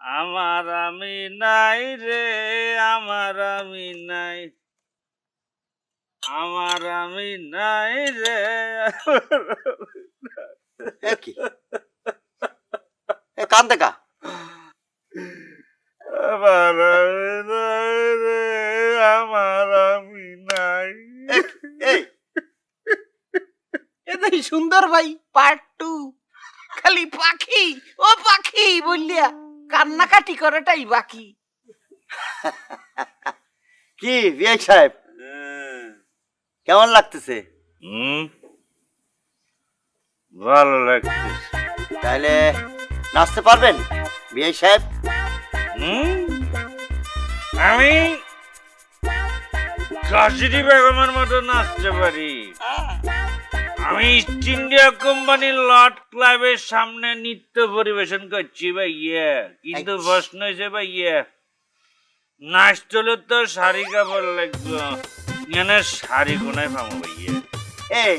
আমার আমি নাই রে আমার আমি নাই। আমার আমি নাই রে এ কি? এ কান দেখা আমার আমি নাই রে আমার আমি নাই। এই। এটাই সুন্দর ভাই পার্ট টু খালি পাখি ও পাখি বললিয়া। কান্নাকাটি করাটাই বাকি। কি বিয়ে সাহেব? কেমন লাগতেছে? হুম। ভালো লাগছে। তাহলে নাচতে পারবেন বিয়ে সাহেব? হুম। আমি কাশিরি বেগমের মতো নাচতে পারি। আমি ইস্ট ইন্ডিয়া কোম্পানির লর্ড ক্লাবের সামনে নৃত্য পরিবেশন করছি ভাইয়া। কিন্তু আচ্ছা। প্রশ্ন হয়েছে ভাইয়া নাচ চলে তো শাড়ি কাপড় লাগবে। এখানে শাড়ি কোনায় পাবো ভাইয়া? এই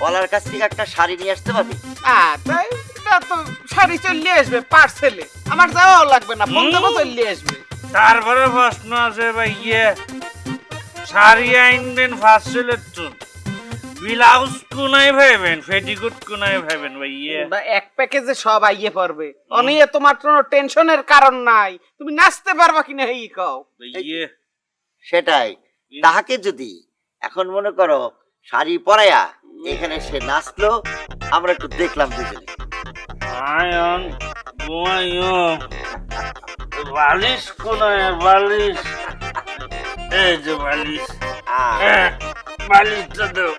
পলার কাছ থেকে একটা শাড়ি নিয়ে আসতে পারবি? আহ, তাই? এটা তো শাড়ি চললে আসবে পার্সেলে আমার যাওয়াও লাগবে না ফোন দেবো আসবে। তারপরে প্রশ্ন আছে ভাইয়া শাড়ি আইনবেন ফার্স্ট চলের তো ব্লাউজ কোনায় ভাইবেন ফেটিকুট কোনায় ভাইবেন ভাইয়া। বা এক প্যাকেজে সব আইয়ে পড়বে। অনিয়ে তোমার কোনো টেনশনের কারণ নাই। তুমি নাচতে পারবা কিনা এই কও। ভাইয়া। সেটাই। তাহাকে যদি এখন মনে করো শাড়ি পরাইয়া এখানে সে নাচলো আমরা একটু দেখলাম দুজনে। আয়ন ঘুমাইও বালিশ কোনায় বালিশ? এই যে বালিশ। হ্যাঁ, বালিশটা দাও।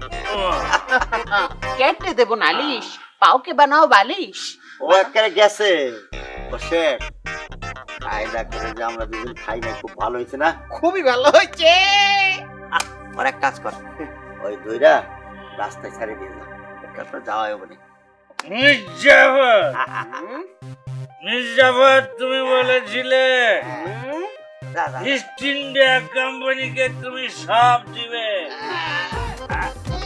কেটে দেবো নালিশ? পাওকে বানাও বালিশ। ও একেবারে গেছে। ও শেঠ কায়দা করে যে আমরা দুজন খাই না খুব ভালো হয়েছে না? খুবই ভালো হয়েছে। আর এক কাজ কর। ওই দইরা রাস্তায় ছেড়ে দিয়ে যা। তারপর যাওয়া হবে না। মির্জাফর মির্জাফর তুমি বলেছিলে। ইস্ট ইন্ডিয়া কোম্পানিকে তুমি সব দিবে।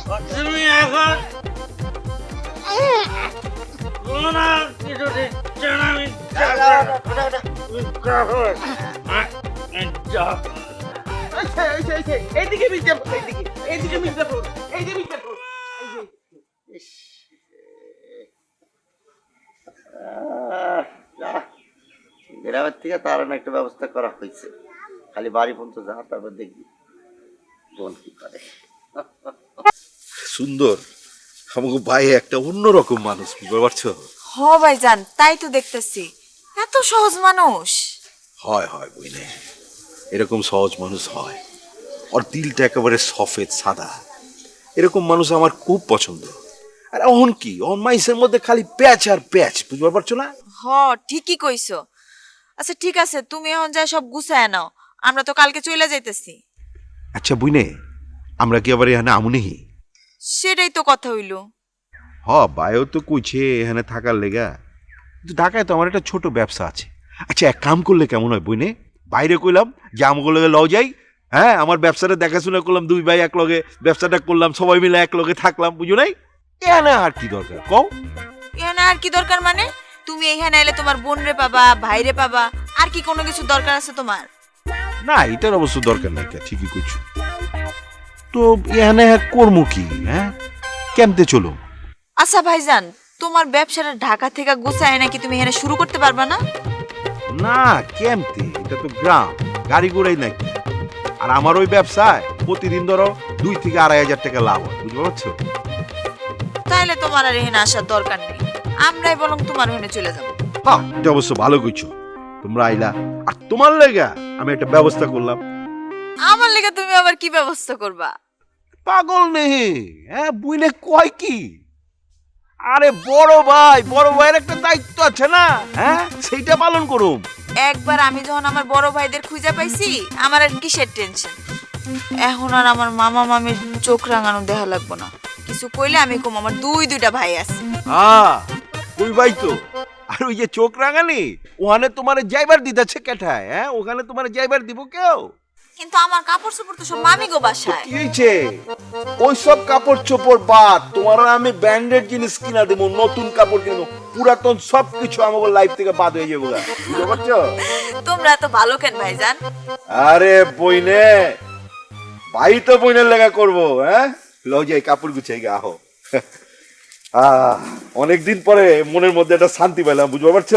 তুমি এখন কোনো থেকে তার একটা ব্যবস্থা করা হয়েছে। খালি বাড়ি পর্যন্ত যা তারপর দেখবি। বোন কি করে। সুন্দর। আমাকে ভাই একটা অন্যরকম মানুষ বুঝতে পারছ? হ ভাইজান তাই তো দেখতেছি। এত সহজ মানুষ। হয় হয় বুঝলে? এরকম সহজ মানুষ হয়। ওর দিলটা একেবারে সফেদ সাদা। এরকম মানুষ আমার খুব পছন্দ। আর অহন কি? অহন মাইসের মধ্যে খালি প্যাচ আর প্যাচ বুঝতে পারছ না? হ ঠিকই কইছো। আচ্ছা ঠিক আছে তুমি এখন যা সব গুছায় নাও। আমরা তো কালকে চলে যাইতেছি। আচ্ছা বুঝনে আমরা কি আবার এখানে আমুনেহি? সেটাই তো কথা হইল। হ বায়ও তো কইছে এখানে থাকার লেগা। কিন্তু ঢাকায় তো আমার একটা ছোট ব্যবসা আছে। আচ্ছা এক কাম করলে কেমন হয় বইনে? বাইরে কইলাম যে লও যাই। হ্যাঁ আমার ব্যবসাটা দেখাশোনা করলাম দুই ভাই এক লগে ব্যবসাটা করলাম সবাই মিলে এক লগে থাকলাম বুঝো নাই? এখানে আর কি দরকার? কও। এখানে আর কি দরকার মানে? তুমি এখানে এলে তোমার বোন রে পাবা ভাইরে পাবা আর কি কোনো কিছু দরকার আছে তোমার? না এটার অবশ্য দরকার নাই ঠিকই কইছো। তো এখানে কি হ্যাঁ? কেমতে চলো? আচ্ছা ভাইজান তোমার ব্যবসাটা ঢাকা থেকে গুছায় নাকি তুমি এখানে শুরু করতে পারবা না? না কেমতে? এটা তো গ্রাম গাড়ি ঘোড়াই নাকি। আর আমার ওই ব্যবসায় প্রতিদিন ধরো দুই থেকে আড়াই হাজার টাকা লাভ হয় বুঝতে পারছ? তাইলে তোমার আর এখানে আসার দরকার নেই। আমরাই বরং তোমার ওখানে চলে যাব। হ্যাঁ এটা অবশ্য ভালো কইছো। তোমরা আইলা আর তোমার লেগা আমি একটা ব্যবস্থা করলাম। আমার লেগে তুমি আবার কি ব্যবস্থা করবা? পাগল নেই হ্যাঁ বুইনে কয় কি? আরে বড় ভাই বড় ভাইয়ের একটা দায়িত্ব আছে না? হ্যাঁ সেইটা পালন করুম একবার আমি যখন আমার বড় ভাইদের খুঁজে পাইছি আমার আর কিসের টেনশন এখন আর আমার মামা মামির চোখ রাঙানো দেখা লাগবো না। কিছু কইলে আমি কম আমার দুই দুইটা ভাই আছে। হ্যাঁ ওই ভাই তো। আর ওই যে চোখ রাঙানি ওখানে তোমার যাইবার দিতেছে কেঠায় হ্যাঁ? ওখানে তোমার যাইবার দিব কেউ? কিন্তু আমার কাপড় চোপড় তো সব মামি গো বাসায়। কি হয়েছে? ওই সব কাপড় চোপড় বাদ তোমার আমি ব্র্যান্ডেড জিনিস কিনা দেবো নতুন কাপড় কিনবো পুরাতন সব কিছু আমাকে লাইফ থেকে বাদ হয়ে যাব বুঝতে পারছ? তোমরা এত ভালো কেন ভাইজান? আরে বইনে ভাই তো বইনের লেগা করব হ্যাঁ? লও যাই কাপড় গুছাই গে আহো। আহ অনেকদিন পরে মনের মধ্যে একটা শান্তি পেলাম বুঝতে পারছ?